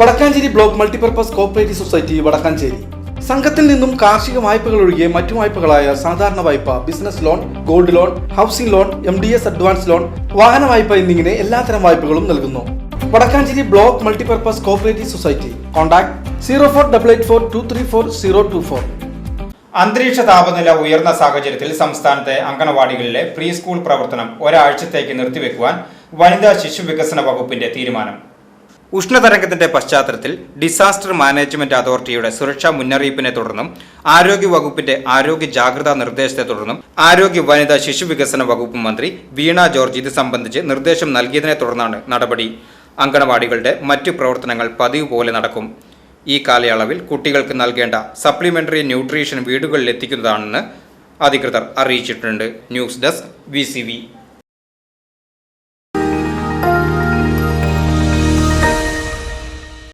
Vadakkanchery block multipurpose cooperative society Vadakkanchery. സംഘത്തിൽ നിന്നും കാർഷിക വായ്പകൾ ഒഴികെ മറ്റു വായ്പകളായ സാധാരണ വായ്പ business loan gold loan housing loan M D S advance loan വാഹന വായ്പ എന്നിങ്ങനെ എല്ലാത്തരം വായ്പകളും നൽകുന്നു. Vadakkanchery block multipurpose cooperative society. Contact zero four double eight four two three four zero two four. അന്തരീക്ഷ താപനില ഉയർന്ന സാഹചര്യത്തിൽ സംസ്ഥാനത്തെ അംഗനവാടികളിലെ പ്രീ സ്കൂൾ പ്രവർത്തനം ഒരാഴ്ചത്തേക്ക് നിർത്തിവെക്കുവാൻ വനിതാ ശിശു വികസന വകുപ്പിന്റെ തീരുമാനം. ഉഷ്ണതരംഗത്തിന്റെ പശ്ചാത്തലത്തിൽ ഡിസാസ്റ്റർ മാനേജ്മെന്റ് അതോറിറ്റിയുടെ സുരക്ഷാ മുന്നറിയിപ്പിനെ തുടർന്നും ആരോഗ്യ വകുപ്പിന്റെ ആരോഗ്യ ജാഗ്രതാ നിർദ്ദേശത്തെ തുടർന്നും ആരോഗ്യ വനിതാ ശിശു വികസന വകുപ്പ് മന്ത്രി വീണ ജോർജ് ഇത് സംബന്ധിച്ച് നിർദ്ദേശം നൽകിയതിനെ തുടർന്നാണ് നടപടി. അങ്കണവാടികളുടെ മറ്റു പ്രവർത്തനങ്ങൾ പതിവ് പോലെ നടക്കും. ഈ കാലയളവിൽ കുട്ടികൾക്ക് നൽകേണ്ട സപ്ലിമെന്ററി ന്യൂട്രീഷൻ വീടുകളിൽ എത്തിക്കുന്നതാണെന്ന് അധികൃതർ അറിയിച്ചിട്ടുണ്ട്. News desk V.